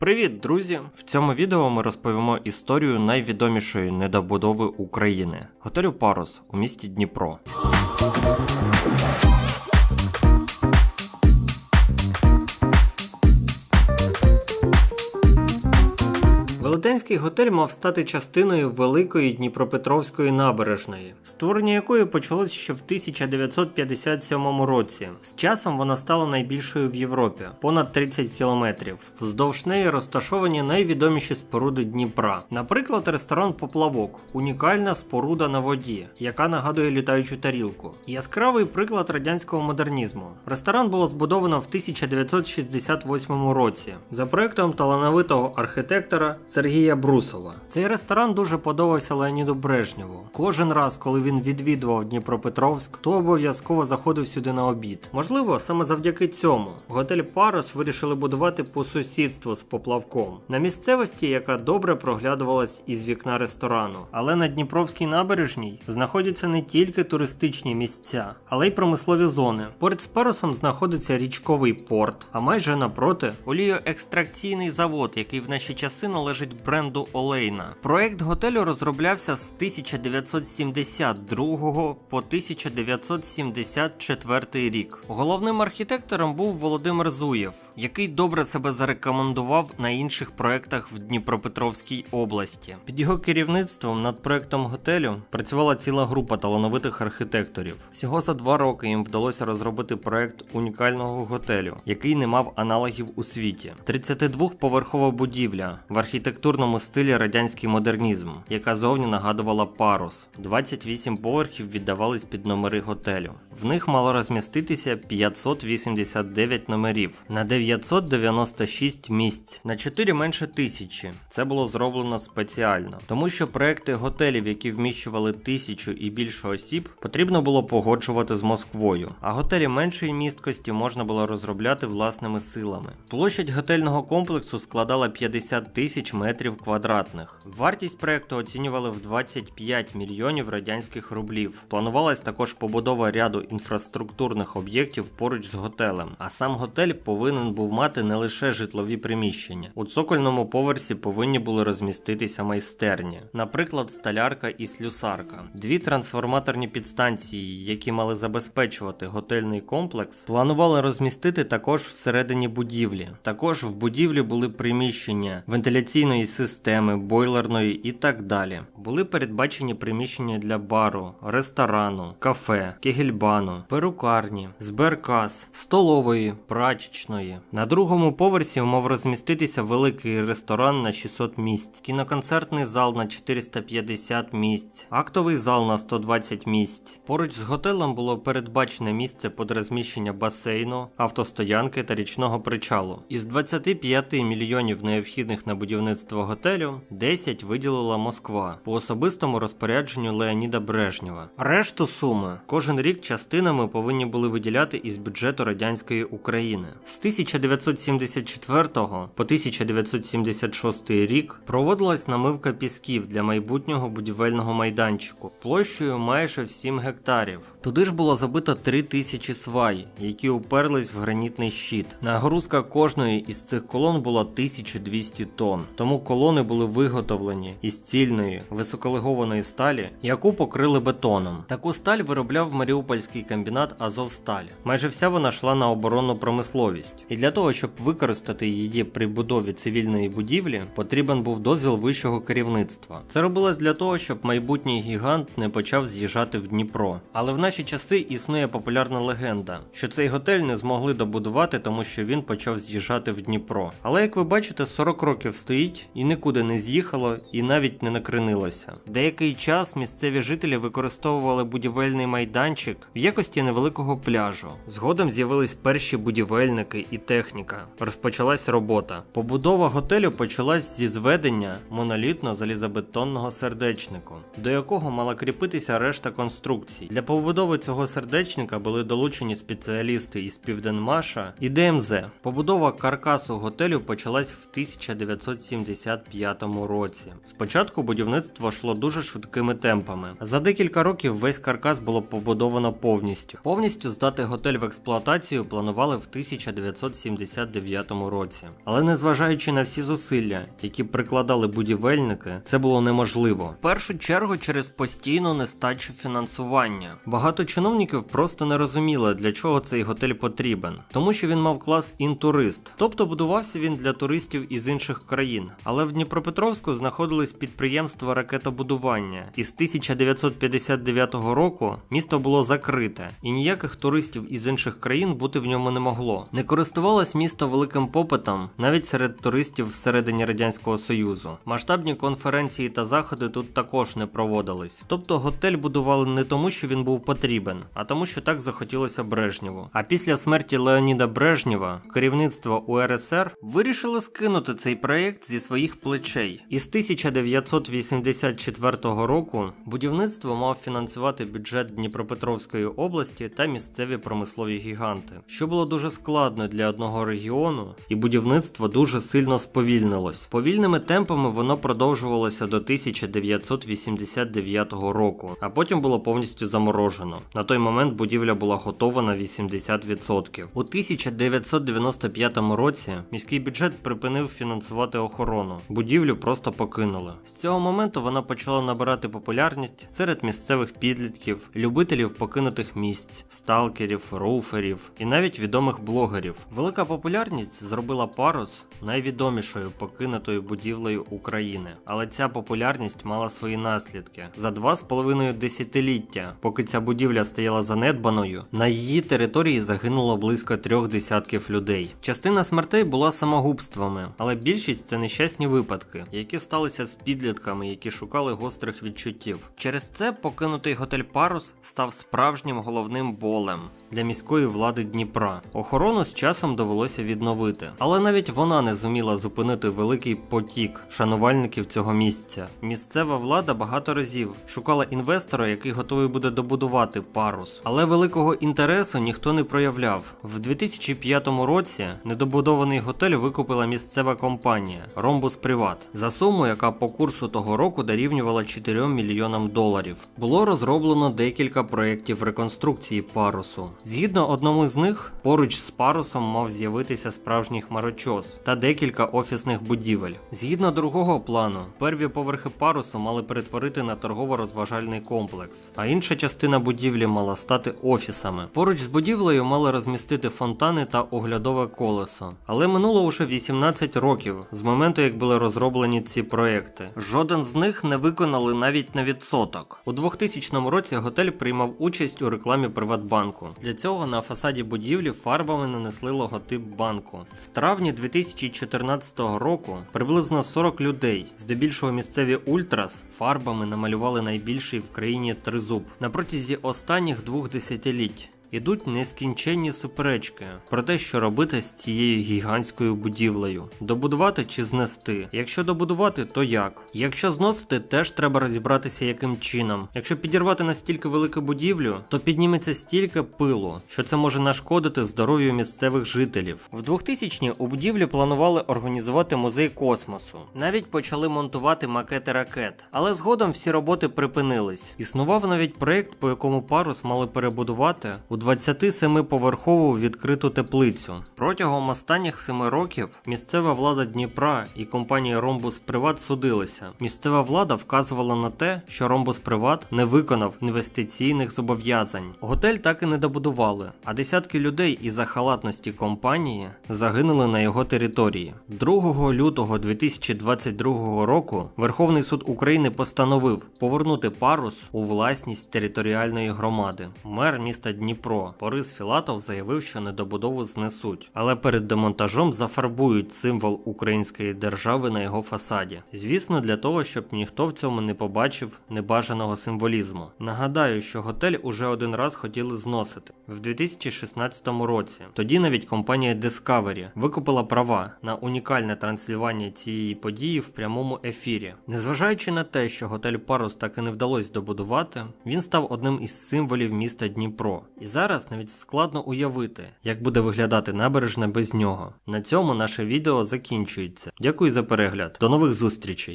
Привіт, друзі! В цьому відео ми розповімо історію найвідомішої недобудови України готелю Парус у місті Дніпро. Велетенський готель мав стати частиною великої Дніпропетровської набережної, створення якої почалось ще в 1957 році. З часом вона стала найбільшою в Європі понад 30 кілометрів. Вздовж неї розташовані найвідоміші споруди Дніпра. Наприклад, ресторан Поплавок унікальна споруда на воді, яка нагадує літаючу тарілку. Яскравий приклад радянського модернізму. Ресторан було збудовано в 1968 році за проектом талановитого архітектора. Сергія Брусова. Цей ресторан дуже подобався Леоніду Брежнєву. Кожен раз, коли він відвідував Дніпропетровськ, то обов'язково заходив сюди на обід. Можливо, саме завдяки цьому готель Парус вирішили будувати по сусідству з поплавком на місцевості, яка добре проглядувалась із вікна ресторану. Але на Дніпровській набережній знаходяться не тільки туристичні місця, але й промислові зони. Поряд з парусом знаходиться річковий порт, а майже напроти оліоекстракційний завод, який в наші часи належить бренду Олейна. Проект готелю розроблявся з 1972 по 1974 рік. Головним архітектором був Володимир Зуєв, який добре себе зарекомендував на інших проектах в Дніпропетровській області. Під його керівництвом над проектом готелю працювала ціла група талановитих архітекторів. Всього за два роки їм вдалося розробити проект унікального готелю, який не мав аналогів у світі. 32-поверхова будівля в архітектурному стилі радянський модернізм, яка зовні нагадувала парус. 28 поверхів віддавались під номери готелю. В них мало розміститися 589 номерів на 996 місць, на 4 менше тисячі. Це було зроблено спеціально, тому що проекти готелів, які вміщували тисячу і більше осіб, потрібно було погоджувати з Москвою, а готелі меншої місткості можна було розробляти власними силами. Площадь готельного комплексу складала 50 тисяч метрів квадратних. Вартість проекту оцінювали в 25 мільйонів радянських рублів. Планувалась також побудова ряду інфраструктурних об'єктів поруч з готелем. А сам готель повинен був мати не лише житлові приміщення. У цокольному поверсі повинні були розміститися майстерні, наприклад, столярка і слюсарка. Дві трансформаторні підстанції, які мали забезпечувати готельний комплекс, планували розмістити також всередині будівлі. Також в будівлі були приміщення вентиляційної системи, бойлерної і так далі. Були передбачені приміщення для бару, ресторану, кафе, кегельбану, перукарні, зберкас, столової, прачечної. На другому поверсі мав розміститися великий ресторан на 600 місць, кіноконцертний зал на 450 місць, актовий зал на 120 місць. Поруч з готелем було передбачене місце під розміщення басейну, автостоянки та річного причалу. Із 25 мільйонів необхідних на будівництво готелю 10 виділила Москва по особистому розпорядженню Леоніда Брежнєва. Решту суми кожен рік частинами повинні були виділяти із бюджету радянської України. З 1974 по 1976 рік проводилась намивка пісків для майбутнього будівельного майданчику площею майже в 7 гектарів. Туди ж було забито 3 тисячі свай, які уперлись в гранітний щит. Нагрузка кожної із цих колон була 1200 тонн, тому колони були виготовлені із цільної високолегованої сталі, яку покрили бетоном. Таку сталь виробляв Маріупольський комбінат Азовсталь. Майже вся вона йшла на оборонну промисловість, і для того, щоб використати її при будові цивільної будівлі, потрібен був дозвіл вищого керівництва. Це робилось для того, щоб майбутній гігант не почав з'їжджати в Дніпро. Але в наші часи існує популярна легенда, що цей готель не змогли добудувати, тому що він почав з'їжджати в Дніпро. Але як ви бачите, 40 років стоїть і нікуди не з'їхало, і навіть не накренилося. Деякий час місцеві жителі використовували будівельний майданчик в якості невеликого пляжу. Згодом з'явились перші будівельники і техніка. Розпочалась робота. Побудова готелю почалась зі зведення монолітно-залізобетонного сердечнику, до якого мала кріпитися решта конструкцій. Для побудови цього сердечника були долучені спеціалісти із Південмаша і ДМЗ. Побудова каркасу готелю почалась в 1970 1985 році. Спочатку будівництво йшло дуже швидкими темпами. За декілька років весь каркас було побудовано повністю. Повністю здати готель в експлуатацію планували в 1979 році. Але незважаючи на всі зусилля, які прикладали будівельники, це було неможливо. В першу чергу через постійну нестачу фінансування. Багато чиновників просто не розуміли, для чого цей готель потрібен, тому що він мав клас інтурист, тобто будувався він для туристів із інших країн. Але в Дніпропетровську знаходились підприємства ракетобудування, і з 1959 року місто було закрите, і ніяких туристів із інших країн бути в ньому не могло. Не користувалось місто великим попитом навіть серед туристів всередині радянського союзу. Масштабні конференції та заходи тут також не проводились. Тобто готель будували не тому, що він був потрібен, а тому, що так захотілося Брежнєву. А після смерті Леоніда Брежнєва керівництво УРСР вирішило скинути цей проєкт зі своїх плечей. Із 1984 року будівництво мав фінансувати бюджет Дніпропетровської області та місцеві промислові гіганти, що було дуже складно для одного регіону, і будівництво дуже сильно сповільнилось. Повільними темпами воно продовжувалося до 1989 року, а потім було повністю заморожено. На той момент будівля була готова на 80%. У 1995 році міський бюджет припинив фінансувати охорону. Будівлю просто покинули. З цього моменту вона почала набирати популярність серед місцевих підлітків, любителів покинутих місць, сталкерів, руферів і навіть відомих блогерів. Велика популярність зробила парус найвідомішою покинутою будівлею України. Але ця популярність мала свої наслідки. За два з половиною десятиліття, поки ця будівля стояла занедбаною, на її території загинуло близько трьох десятків людей. Частина смертей була самогубствами, але більшість це нещасні випадки, які сталися з підлітками, які шукали гострих відчуттів. Через це покинутий готель Парус став справжнім головним болем для міської влади Дніпра. Охорону з часом довелося відновити, але навіть вона не зуміла зупинити великий потік шанувальників цього місця. Місцева влада багато разів шукала інвестора, який готовий буде добудувати парус, але великого інтересу ніхто не проявляв. В 2005 році недобудований готель викупила місцева компанія Ромбус Приват за суму, яка по курсу того року дорівнювала 4 мільйонам доларів. Було розроблено декілька проєктів реконструкції парусу. Згідно одному з них, поруч з парусом мав з'явитися справжній хмарочос та декілька офісних будівель. Згідно другого плану, перві поверхи парусу мали перетворити на торгово-розважальний комплекс, а інша частина будівлі мала стати офісами. Поруч з будівлею мали розмістити фонтани та оглядове колесо. Але минуло уже 18 років з моменту, як були розроблені ці проекти. Жоден з них не виконали навіть на відсоток. У 2000 році готель приймав участь у рекламі Приватбанку. Для цього на фасаді будівлі фарбами нанесли логотип банку. В травні 2014 року приблизно 40 людей, здебільшого місцеві ультрас, фарбами намалювали найбільший в країні тризуб на протязі останніх двох десятиліть. Ідуть нескінченні суперечки про те, що робити з цією гігантською будівлею: добудувати чи знести. Якщо добудувати, то як? Якщо зносити, теж треба розібратися, яким чином. Якщо підірвати настільки велику будівлю, то підніметься стільки пилу, що це може нашкодити здоров'ю місцевих жителів. В 2000-ні у будівлі планували організувати музей космосу. Навіть почали монтувати макети ракет, але згодом всі роботи припинились. Існував навіть проєкт, по якому парус мали перебудувати у 27-поверхову відкриту теплицю. Протягом останніх семи років місцева влада Дніпра і компанія Ромбус Приват судилися. Місцева влада вказувала на те, що Ромбус Приват не виконав інвестиційних зобов'язань. Готель так і не добудували, а десятки людей із-за халатності компанії загинули на його території. 2 лютого 2022 року Верховний суд України постановив повернути парус у власність територіальної громади. Мер міста Дніпро Борис Філатов заявив, що недобудову знесуть, але перед демонтажом зафарбують символ української держави на його фасаді. Звісно, для того, щоб ніхто в цьому не побачив небажаного символізму. Нагадаю, що готель уже один раз хотіли зносити в 2016 році. Тоді навіть компанія Discovery викупила права на унікальне транслювання цієї події в прямому ефірі. Незважаючи на те, що готель Парус так і не вдалося добудувати, він став одним із символів міста Дніпро. І зараз навіть складно уявити, як буде виглядати набережна без нього. На цьому наше відео закінчується. Дякую за перегляд. До нових зустрічей!